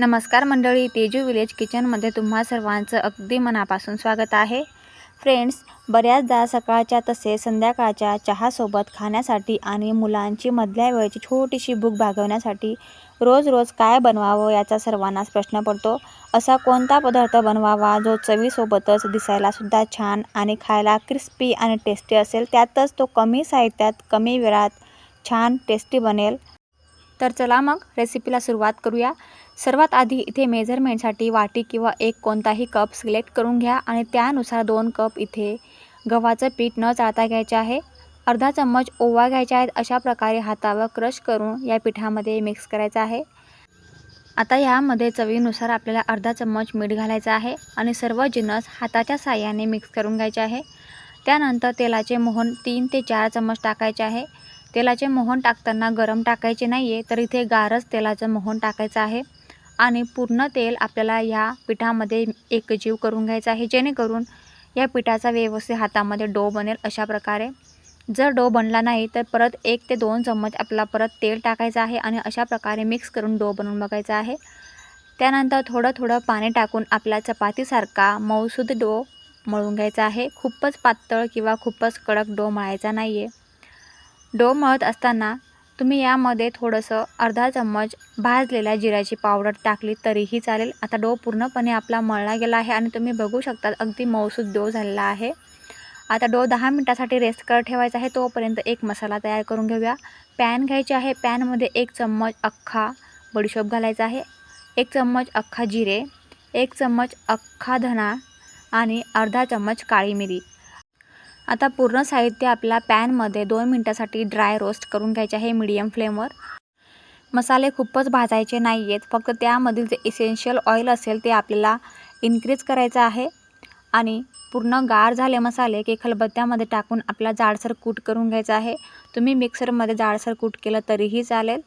नमस्कार मंडळी तेजू विलेज किचनमध्ये तुम्हा सर्वांचं अगदी मनापासून स्वागत आहे. फ्रेंड्स बऱ्याचदा सकाळच्या तसेच संध्याकाळच्या चहासोबत खाण्यासाठी आणि मुलांची मधल्या वेळेची छोटीशी भूक भागवण्यासाठी रोज रोज काय बनवावं याचा सर्वांनाच प्रश्न पडतो. असा कोणता पदार्थ बनवावा जो चवीसोबतच दिसायलासुद्धा छान आणि खायला क्रिस्पी आणि टेस्टी असेल त्यातच तो कमी साहित्यात कमी वेळात छान टेस्टी बनेल. तर चला मग रेसिपीला सुरुवात करूया. सर्वात आधी इथे मेजरमेंटसाठी वाटी किंवा एक कोणताही कप सिलेक्ट करून घ्या आणि त्यानुसार दोन कप इथे गव्हाचं पीठ न चाळता घ्यायचे आहे. अर्धा चम्मच ओवा घ्यायचे आहेत. अशा प्रकारे हातावर क्रश करून या पिठामध्ये मिक्स करायचं आहे. आता ह्यामध्ये चवीनुसार आपल्याला अर्धा चम्मच मीठ घालायचं आहे आणि सर्व जिनस हाताच्या साह्याने मिक्स करून घ्यायचे आहे. त्यानंतर तेलाचे मोहन तीन ते चार चम्मच टाकायचे आहे. तेलाचे मोहन टाकताना गरम टाकायचे नाही आहे तर इथे गारच तेलाचं मोहन टाकायचं आहे. आणि पूर्ण तेल आपल्याला ह्या पिठामध्ये एकजीव करून घ्यायचं आहे जेणेकरून या पिठाचा व्यवस्थित हातामध्ये डो बनेल अशा प्रकारे. जर डो बनला नाही तर परत एक ते दोन चम्मच आपला परत तेल टाकायचं आहे आणि अशा प्रकारे मिक्स करून डो बनवून बघायचा आहे. त्यानंतर थोडं थोडं पाणी टाकून आपला चपातीसारखा मऊसूद डो मळून घ्यायचा आहे. खूपच पातळ किंवा खूपच कडक डो मळायचा नाही आहे डो मळत असताना तुम्ही यामध्ये थोडंसं अर्धा चम्मच भाजलेल्या जिऱ्याची पावडर टाकली तरीही चालेल. आता डो पूर्णपणे आपला मळला गेला आहे आणि तुम्ही बघू शकता अगदी मऊसूद डो झालेला आहे. आता डो दहा मिनटासाठी रेस्ट करत ठेवायचा आहे. तोपर्यंत एक मसाला तयार करून घेऊया. पॅन घ्यायची आहे. पॅनमध्ये एक चम्मच अख्खा बडीशोप घालायचा आहे. एक चम्मच अख्खा जिरे एक चम्मच अख्खा धना आणि अर्धा चम्मच काळी मिरी. आता पूर्ण साहित्य आपल्या पॅनमध्ये दोन मिनटासाठी ड्राय रोस्ट करून घ्यायचे आहे मीडियम फ्लेमवर. मसाले खूपच भाजायचे नाही आहेत फक्त त्यामधील जे इसेन्शियल ऑइल असेल ते आपल्याला इन्क्रीज करायचं आहे. आणि पूर्ण गार झाले मसाले की खलबत्त्यामध्ये टाकून आपला जाडसर कूट करून घ्यायचा आहे. तुम्ही मिक्सरमध्ये जाडसर कूट केलं तरीही चालेल.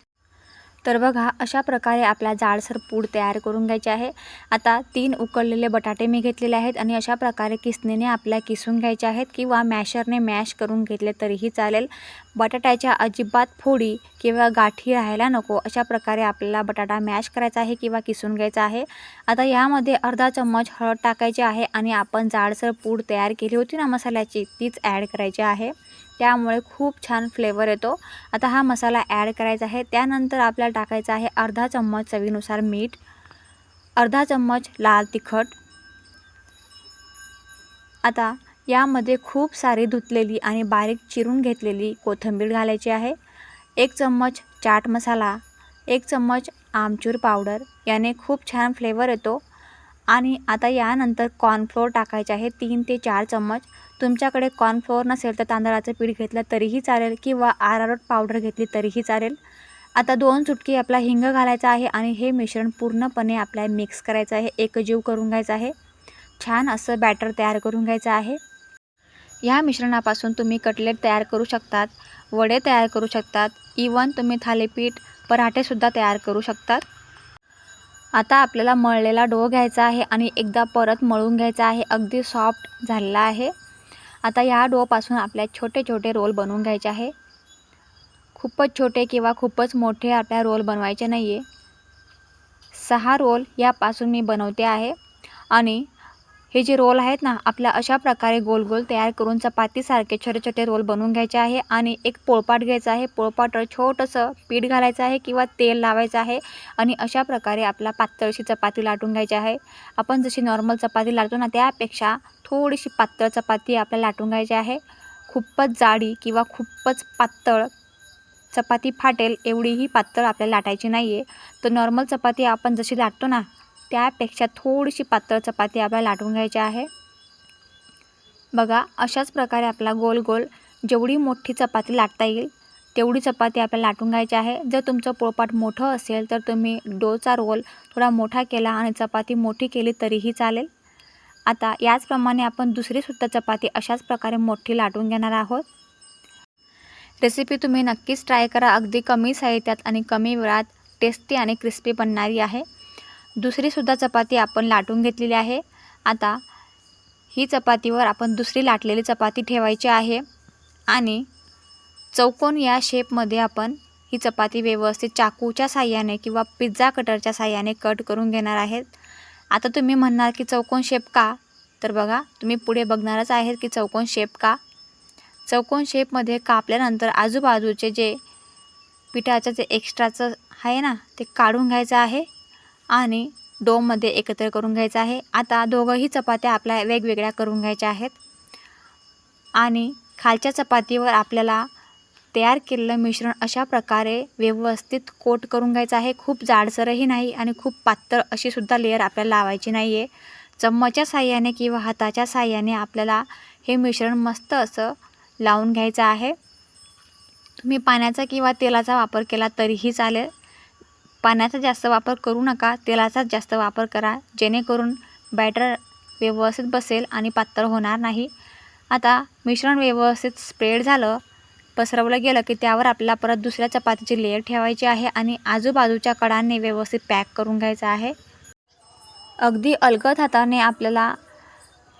तर बघा अशा प्रकारे आपला जाडसर पूड तयार करून घ्यायचे आहे. आता तीन उकळलेले बटाटे मी घेतलेले आहेत आणि अशा प्रकारे किसणीने आपल्या किसून घ्यायचे आहेत किंवा मॅशरने मॅश करून घेतले तरीही चालेल. बटाट्याच्या अजिबात फोडी किंवा गाठी राहायला नको. अशा प्रकारे आपल्याला बटाटा मॅश करायचा आहे किंवा किसून घ्यायचा आहे. आता यामध्ये अर्धा चम्मच हळद टाकायची आहे आणि आपण जाडसर पूड तयार केली होती ना मसाल्याची तीच ॲड करायची आहे. त्यामुळे खूप छान फ्लेवर येतो. आता हा मसाला ॲड करायचा आहे. त्यानंतर आपल्याला टाकायचा आहे अर्धा चम्मच चवीनुसार मीठ अर्धा चम्मच लाल तिखट. आता यामध्ये खूप सारी धुतलेली आणि बारीक चिरून घेतलेली कोथिंबीर घालायची आहे. एक चम्मच चाट मसाला एक चम्मच आमचूर पावडर याने खूप छान फ्लेवर येतो. आणि आता यानंतर कॉर्नफ्लोअर टाकायचे आहे तीन ते चार चम्मच. तुमच्याकडे कॉर्नफ्लोअर नसेल तर तांदळाचं पीठ घेतलं तरीही चालेल किंवा आरारोट पावडर घेतली तरीही चालेल. आता दोन चुटकी आपला हिंग घालायचा आहे आणि हे मिश्रण पूर्णपणे आपल्याला मिक्स करायचं आहे. एकजीव करून घ्यायचं आहे. छान असं बॅटर तयार करून घ्यायचं आहे. या मिश्रणापासून तुम्ही कटलेट तयार करू शकतात वडे तयार करू शकतात इवन तुम्ही थालीपीठ पराठेसुद्धा तयार करू शकतात. आता आपल्याला मळलेला डो घ्यायचा आहे आणि एकदा परत मळून घ्यायचा आहे. अगदी सॉफ्ट झालेला आहे. आता या डोपासून आपल्या छोटे छोटे रोल बनवून घ्यायचे आहे. खूपच छोटे किंवा खूपच मोठे आपल्या रोल बनवायचे नाही आहे सहा रोल यापासून मी बनवते आहे. आणि हे जे रोल आहेत ना आपल्या अशा प्रकारे गोल गोल तयार करून चपातीसारखे छोटे छोटे रोल बनवून घ्यायचे आहे आणि एक पोळपाट घ्यायचा आहे. पोळपाटवर छोटंसं पीठ घालायचं आहे किंवा तेल लावायचं आहे आणि अशा प्रकारे आपला पातळशी चपाती लाटून घ्यायची आहे. आपण जशी नॉर्मल चपाती लाटतो ना त्यापेक्षा थोडीशी पातळ चपाती आपल्याला लाटून घ्यायची आहे. खूपच जाडी किंवा खूपच पातळ चपाती फाटेल एवढीही पातळ आपल्याला लाटायची नाही आहे तर नॉर्मल चपाती आपण जशी लाटतो ना त्यापेक्षा थोडीशी पातळ चपाती आपल्याला लाटून घ्यायची आहे. बघा अशाच प्रकारे आपला गोल गोल जेवढी मोठी चपाती लाटता येईल तेवढी चपाती आपल्याला लाटून घ्यायची आहे. जर तुमचं पोळपाट मोठं असेल तर तुम्ही डोचा रोल थोडा मोठा केला आणि चपाती मोठी केली तरीही चालेल. आता याचप्रमाणे आपण दुसरीसुद्धा चपाती अशाच प्रकारे मोठी लाटून घेणार आहोत. रेसिपी तुम्ही नक्कीच ट्राय करा. अगदी कमी साहित्यात आणि कमी वेळात टेस्टी आणि क्रिस्पी बनणारी आहे. दुसरीसुद्धा चपाती आपण लाटून घेतलेली आहे. आता ही चपातीवर आपण दुसरी लाटलेली चपाती ठेवायची आहे. आणि चौकोन या शेपमध्ये आपण ही चपाती व्यवस्थित चाकूच्या साह्याने किंवा पिझ्झा कटरच्या साह्याने कट करून घेणार आहेत. आता तुम्ही म्हणणार की चौकोन शेप का? तर बघा तुम्ही पुढे बघणारच आहेत की चौकोन शेप का? चौकोन शेपमध्ये कापल्यानंतर आजूबाजूचे जे पिठाचं जे एक्स्ट्राचं आहे ना ते काढून घ्यायचं आहे. आणि डोमध्ये एकत्र करून घ्यायचं आहे. आता दोघंही चपात्या आपल्या वेगवेगळ्या करून घ्यायच्या आहेत. आणि खालच्या चपातीवर आपल्याला तयार केलेलं मिश्रण अशा प्रकारे व्यवस्थित कोट करून घ्यायचं आहे. खूप जाडसरही नाही आणि खूप पातळ अशीसुद्धा लेअर आपल्याला लावायची नाही आहे चम्मचच्या साह्याने किंवा हाताच्या साह्याने आपल्याला हे मिश्रण मस्त असं लावून घ्यायचं आहे. तुम्ही पाण्याचा किंवा तेलाचा वापर केला तरीही चालेल. पाण्याचा जास्त वापर करू नका तेलाचाच जास्त वापर करा जेणेकरून बॅटर व्यवस्थित बसेल आणि पातळ होणार नाही. आता मिश्रण व्यवस्थित स्प्रेड झालं पसरवलं गेलं की त्यावर आपल्याला परत दुसऱ्या चपातीची लेअर ठेवायची आहे आणि आजूबाजूच्या कडांनी व्यवस्थित पॅक करून घ्यायचं आहे. अगदी अलगद हाताने आपल्याला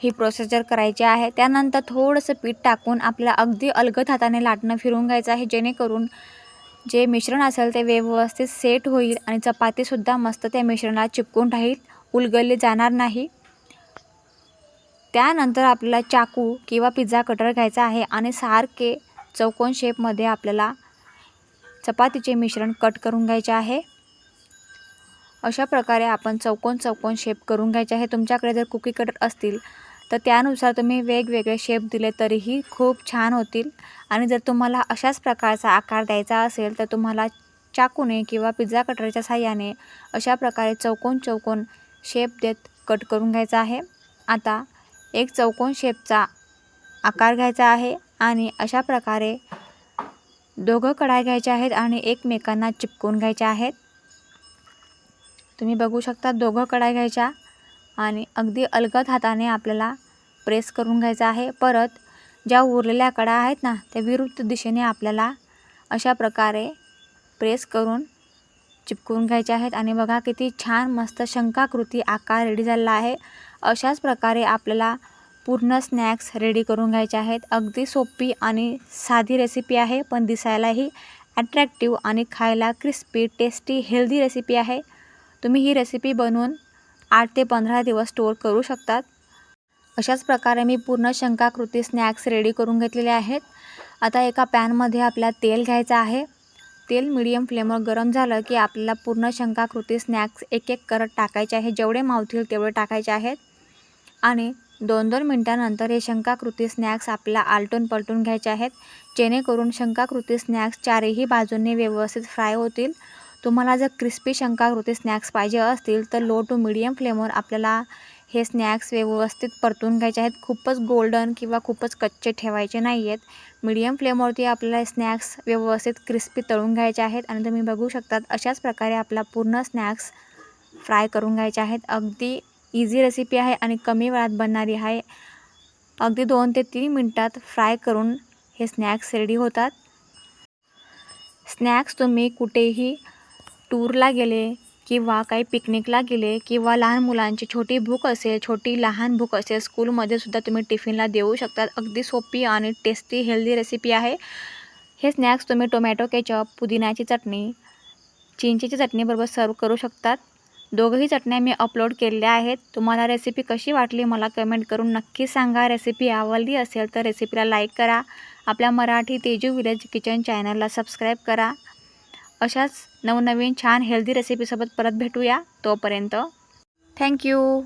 ही प्रोसिजर करायची आहे. त्यानंतर थोडंसं पीठ टाकून आपल्याला अगदी अलगद हाताने लाटणं फिरून घ्यायचं आहे जेणेकरून जे मिश्रण असेल ते व्यवस्थित सेट होईल आणि चपातीसुद्धा मस्त त्या मिश्रणात चिपकून राहील उलगडली जाणार नाही. त्यानंतर आपल्याला चाकू किंवा पिझ्झा कटर घ्यायचा आहे आणि सारखे चौकोन शेपमध्ये आपल्याला चपातीचे मिश्रण कट करून घ्यायचे आहे. अशा प्रकारे आपण चौकोन चौकोन शेप करून घ्यायचे आहे. तुमच्याकडे जर कुकी कटर असतील तर त्यानुसार तुम्ही वेगवेगळे शेप दिले तरीही खूप छान होतील. आणि जर तुम्हाला अशाच प्रकारचा आकार द्यायचा असेल तर तुम्हाला चाकूने किंवा पिझ्झा कटरच्या साह्याने अशा प्रकारे चौकोन चौकोन शेप देत कट करून घ्यायचा आहे. आता एक चौकोन शेपचा आकार घ्यायचा आहे आणि अशा प्रकारे दोघं कढाई घ्यायच्या आहेत आणि एकमेकांना चिपकून घ्यायच्या आहेत. तुम्ही बघू शकता दोघं कढाई घ्यायच्या. आणि अगदी अलगद हाताने आपल्याला प्रेस करून घ्यायचं आहे. परत ज्या उरलेल्या कडा आहेत ना त्या विरुद्ध दिशेने आपल्याला अशा प्रकारे प्रेस करून चिपकून घ्यायचे आहेत. आणि बघा किती छान मस्त शंकाकृती आकार रेडी झालेला आहे. अशाच प्रकारे आपल्याला पूर्ण स्नॅक्स रेडी करून घ्यायचे आहेत. अगदी सोपी आणि साधी रेसिपी आहे पण दिसायलाही अट्रॅक्टिव्ह आणि खायला क्रिस्पी टेस्टी हेल्दी रेसिपी आहे. तुम्ही ही रेसिपी बनवून आठ ते पंधरा दिवस स्टोअर करू शकतात. अशाच प्रकारे मी पूर्ण शंकाकृती स्नॅक्स रेडी करून घेतलेले आहेत. आता एका पॅनमध्ये आपल्याला तेल घ्यायचं आहे. तेल मिडियम फ्लेमवर गरम झालं की आपल्याला पूर्ण शंकाकृती स्नॅक्स एक एक करत टाकायचे आहे. जेवढे मावतील तेवढे टाकायचे आहेत. आणि दोन दोन मिनटानंतर हे शंकाकृती स्नॅक्स आपल्याला आलटून पलटून घ्यायचे आहेत. जेणेकरून शंकाकृती स्नॅक्स चारही बाजूंनी व्यवस्थित फ्राय होतील. तुम्हाला जर क्रिस्पी शंकाकृती स्नॅक्स पाहिजे असतील तर लो टू मिडियम फ्लेमवर आपल्याला हे स्नॅक्स व्यवस्थित परतून घ्यायचे आहेत. खूपच गोल्डन किंवा खूपच कच्चे ठेवायचे नाही आहेत मीडियम फ्लेमवरती आपल्याला स्नॅक्स व्यवस्थित क्रिस्पी तळून घ्यायचे आहेत आणि तुम्ही बघू शकतात अशाच प्रकारे आपला पूर्ण स्नॅक्स फ्राय करून घ्यायचे आहेत. अगदी इझी रेसिपी आहे आणि कमी वेळात बनणारी आहे. अगदी दोन ते तीन मिनटात फ्राय करून हे स्नॅक्स रेडी होतात. स्नॅक्स तुम्ही कुठेही टूरला गेले किंवा काही पिकनिकला गेले किंवा लहान मुलांची छोटी भूक असेल छोटी लहान भूक असेल स्कूलमध्ये सुद्धा तुम्ही टिफिनला देऊ शकतात. अगदी सोपी आणि टेस्टी हेल्दी रेसिपी आहे. हे स्नॅक्स तुम्ही टोमॅटो केचप पुदिन्याची चटणी चिंचेची चटणीबरोबर सर्व करू शकतात. दोघंही चटण्या मी अपलोड केलेल्या आहेत. तुम्हाला रेसिपी कशी वाटली मला कमेंट करून नक्की सांगा. रेसिपी आवडली असेल तर रेसिपीला लाईक करा. आपल्या मराठी तेजू विलेज किचन चॅनलला सबस्क्राईब करा. अशाच नवनवीन छान हेल्दी रेसिपीसोबत परत भेटूया तोपर्यंत. थँक्यू